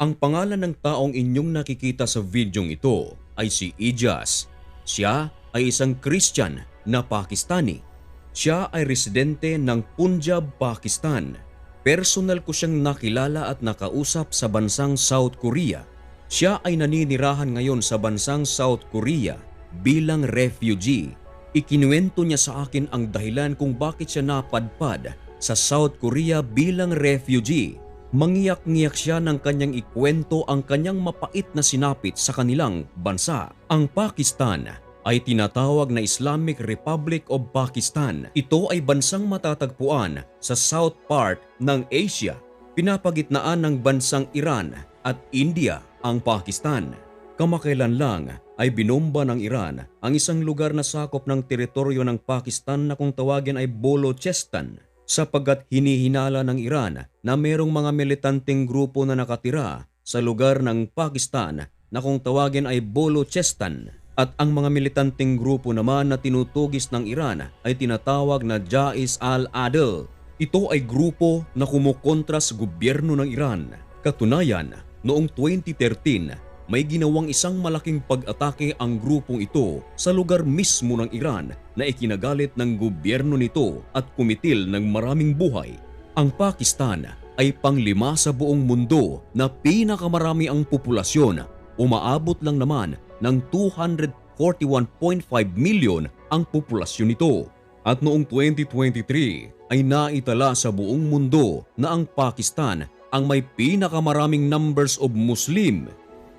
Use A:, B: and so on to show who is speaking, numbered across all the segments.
A: Ang pangalan ng taong inyong nakikita sa videong ito ay si Ijaz. Siya ay isang Christian na Pakistani. Siya ay residente ng Punjab, Pakistan. Personal ko siyang nakilala at nakausap sa bansang South Korea. Siya ay naninirahan ngayon sa bansang South Korea bilang refugee. Ikinuwento niya sa akin ang dahilan kung bakit siya napadpad sa South Korea bilang refugee. Mangiyak-ngiyak siya ng kanyang ikwento ang kanyang mapait na sinapit sa kanilang bansa. Ang Pakistan ay tinatawag na Islamic Republic of Pakistan. Ito ay bansang matatagpuan sa south part ng Asia. Pinapagitnaan ng bansang Iran at India ang Pakistan. Kamakailan lang ay binomba ng Iran ang isang lugar na sakop ng teritoryo ng Pakistan na kung tawagin ay Balochistan sapagkat hinihinala ng Iran na mayroong mga militanteng grupo na nakatira sa lugar ng Pakistan na kung tawagin ay Balochistan at ang mga militanteng grupo naman na tinutugis ng Iran ay tinatawag na Jais al-Adil. Ito ay grupo na kumukontra sa gobyerno ng Iran. Katunayan, noong 2013 may ginawang isang malaking pag-atake ang grupong ito sa lugar mismo ng Iran na ikinagalit ng gobyerno nito at kumitil ng maraming buhay. Ang Pakistan ay panglima sa buong mundo na pinakamarami ang populasyon. Umaabot lang naman ng 241.5 million ang populasyon nito. At noong 2023 ay naitala sa buong mundo na ang Pakistan ang may pinakamaraming numbers of Muslim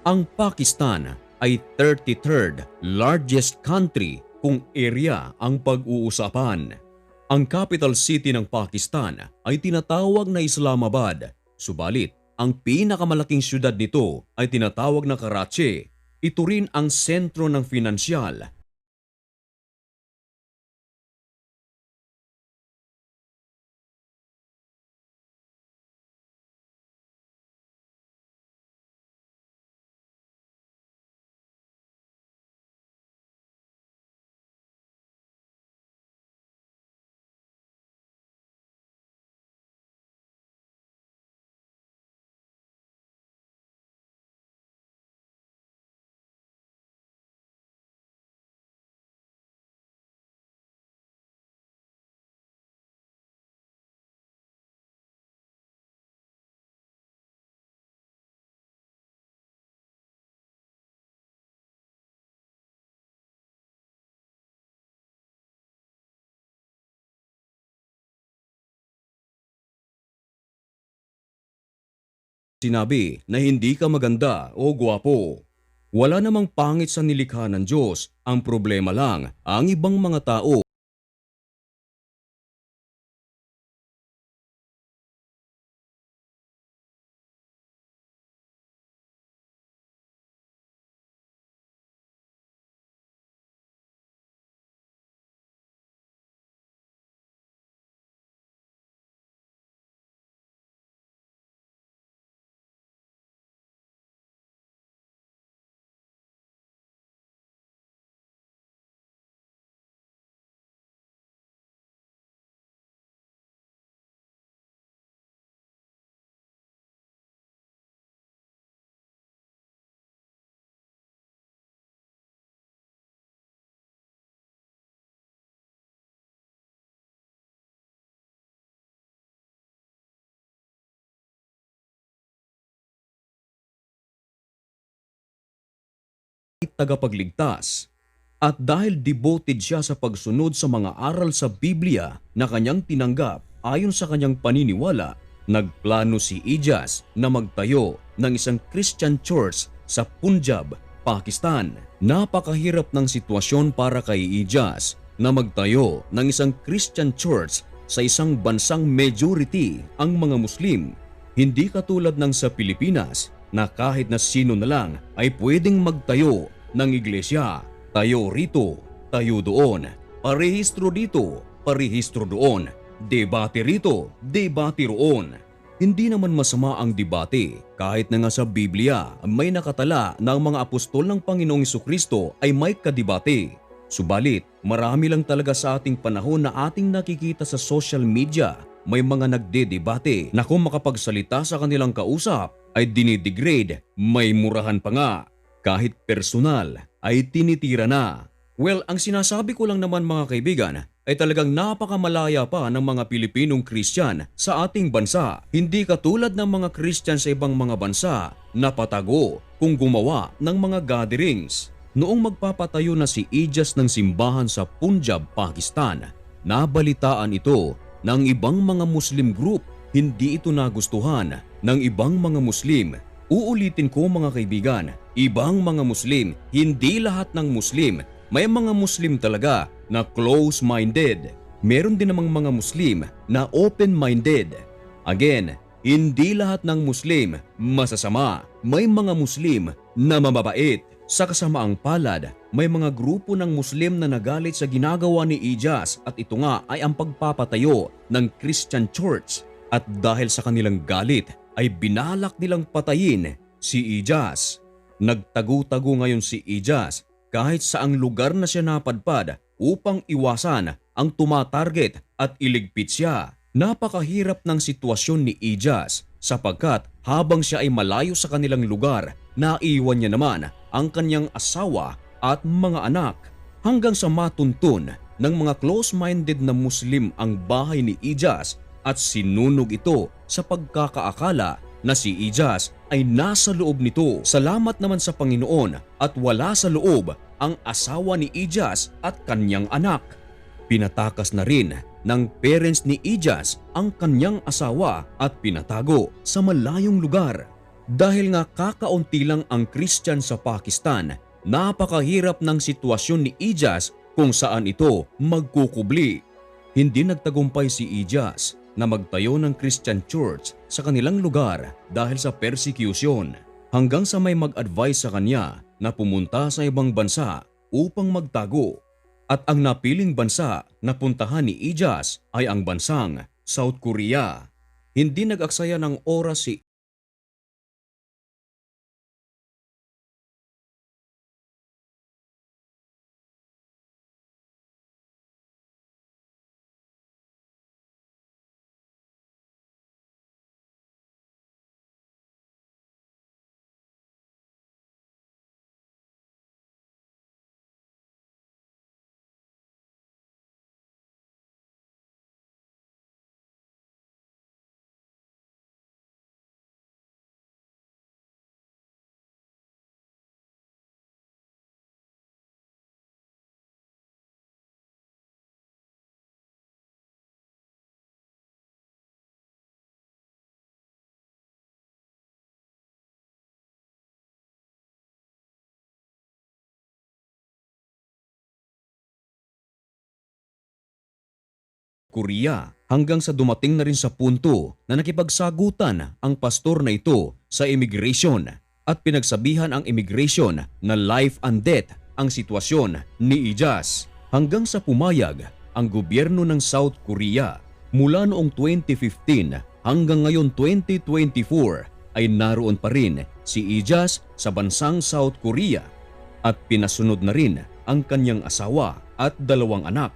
A: ang Pakistan ay 33rd largest country kung area ang pag-uusapan. Ang capital city ng Pakistan ay tinatawag na Islamabad, subalit ang pinakamalaking syudad nito ay tinatawag na Karachi. Ito rin ang sentro ng finansyal Sinabi na hindi ka maganda o gwapo. Wala namang pangit sa nilikha ng Diyos. Ang problema lang, ang ibang mga tao tagapagligtas. At dahil devoted siya sa pagsunod sa mga aral sa Biblia na kanyang tinanggap ayon sa kanyang paniniwala, nagplano si Ijaz na magtayo ng isang Christian church sa Punjab, Pakistan. Napakahirap ng sitwasyon para kay Ijaz na magtayo ng isang Christian church sa isang bansang majority ang mga Muslim. Hindi katulad ng sa Pilipinas na kahit na sino na lang ay pwedeng magtayo ng iglesia. Tayo rito, tayo doon. Parehistro dito, parehistro doon. Debate rito, debate roon. Hindi naman masama ang debate kahit na nga sa Biblia may nakatala na ang mga apostol ng Panginoong Kristo ay may kadebate. Subalit, marami lang talaga sa ating panahon na ating nakikita sa social media may mga nagdedebate na kung makapagsalita sa kanilang kausap ay dinidegrade, may murahan pa nga. Kahit personal ay tinitira na. Well, ang sinasabi ko lang naman mga kaibigan ay talagang napakamalaya pa ng mga Pilipinong Kristyan sa ating bansa. Hindi katulad ng mga Kristyan sa ibang mga bansa na patago kung gumawa ng mga gatherings. Noong magpapatayo na si Ijas ng simbahan sa Punjab, Pakistan, nabalitaan ito ng ibang mga Muslim group. Hindi ito nagustuhan ng ibang mga Muslim. Uulitin ko mga kaibigan, ibang mga Muslim, hindi lahat ng Muslim. May mga Muslim talaga na close-minded. Meron din namang mga Muslim na open-minded. Again, hindi lahat ng Muslim masasama. May mga Muslim na mababait. Sa kasamaang palad, may mga grupo ng Muslim na nagalit sa ginagawa ni Ijas at ito nga ay ang pagpapatayo ng Christian Church. At dahil sa kanilang galit ay binalak nilang patayin si Ijas. Nagtago-tago ngayon si Ijas kahit saang lugar na siya napadpad upang iwasan ang tumatarget at iligpit siya. Napakahirap ng sitwasyon ni Ijas sapagkat habang siya ay malayo sa kanilang lugar, naiwan niya naman ang kanyang asawa at mga anak hanggang sa matuntun ng mga close-minded na Muslim ang bahay ni Ijas at sinunog ito sa pagkakaakala na si Ijas ay nasa loob nito. Salamat naman sa Panginoon at wala sa loob ang asawa ni Ijas at kanyang anak. Pinatakas na rin ng parents ni Ijas ang kanyang asawa at pinatago sa malayong lugar. Dahil nga kakaunti lang ang Christian sa Pakistan, napakahirap ng sitwasyon ni Ijas kung saan ito magkukubli. Hindi nagtagumpay si Ijas na magtayo ng Christian Church sa kanilang lugar dahil sa persecution hanggang sa may mag-advise sa kanya na pumunta sa ibang bansa upang magtago. At ang napiling bansa na puntahan ni Ijas ay ang bansang South Korea. Hindi nag-aksaya ng oras si Korea hanggang sa dumating na rin sa punto na nakipagsagutan ang pastor na ito sa immigration at pinagsabihan ang immigration na life and death ang sitwasyon ni Ijas. Hanggang sa pumayag ang gobyerno ng South Korea mula noong 2015 hanggang ngayon 2024 ay naroon pa rin si Ijas sa bansang South Korea at pinasunod na rin ang kanyang asawa at dalawang anak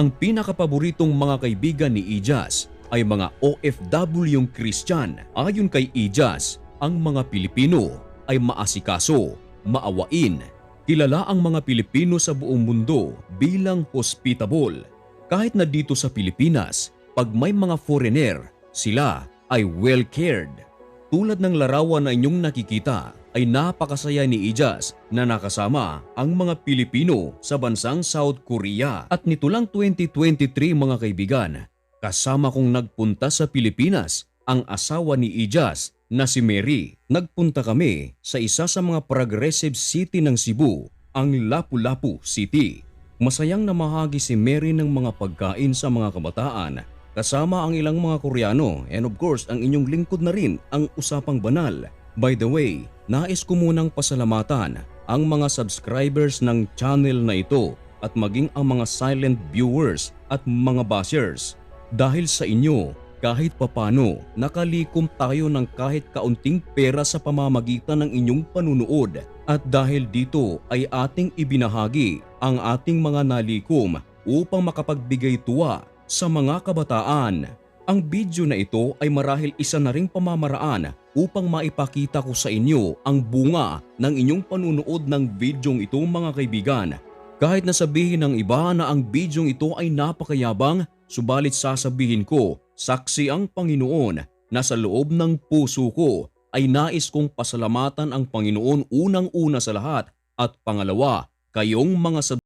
A: ang pinakapaboritong mga kaibigan ni Ijas ay mga OFW Christian. Ayon kay Ijas, ang mga Pilipino ay maasikaso, maawain. Kilala ang mga Pilipino sa buong mundo bilang hospitable. Kahit na dito sa Pilipinas, pag may mga foreigner, sila ay well cared. Tulad ng larawan na inyong nakikita, ay napakasaya ni Ijas na nakasama ang mga Pilipino sa bansang South Korea. At nito lang 2023 mga kaibigan, kasama kong nagpunta sa Pilipinas ang asawa ni Ijas na si Mary. Nagpunta kami sa isa sa mga progressive city ng Cebu, ang Lapu-Lapu City. Masayang namahagi si Mary ng mga pagkain sa mga kabataan kasama ang ilang mga Koreano and of course ang inyong lingkod na rin ang usapang banal. By the way, nais ko munang pasalamatan ang mga subscribers ng channel na ito at maging ang mga silent viewers at mga bashers. Dahil sa inyo, kahit papano nakalikom tayo ng kahit kaunting pera sa pamamagitan ng inyong panunood at dahil dito ay ating ibinahagi ang ating mga nalikom upang makapagbigay tuwa sa mga kabataan. Ang video na ito ay marahil isa na ring pamamaraan upang maipakita ko sa inyo ang bunga ng inyong panunood ng videong ito mga kaibigan. Kahit na sabihin ng iba na ang videong ito ay napakayabang, subalit sasabihin ko, saksi ang Panginoon na sa loob ng puso ko ay nais kong pasalamatan ang Panginoon unang-una sa lahat at pangalawa, kayong mga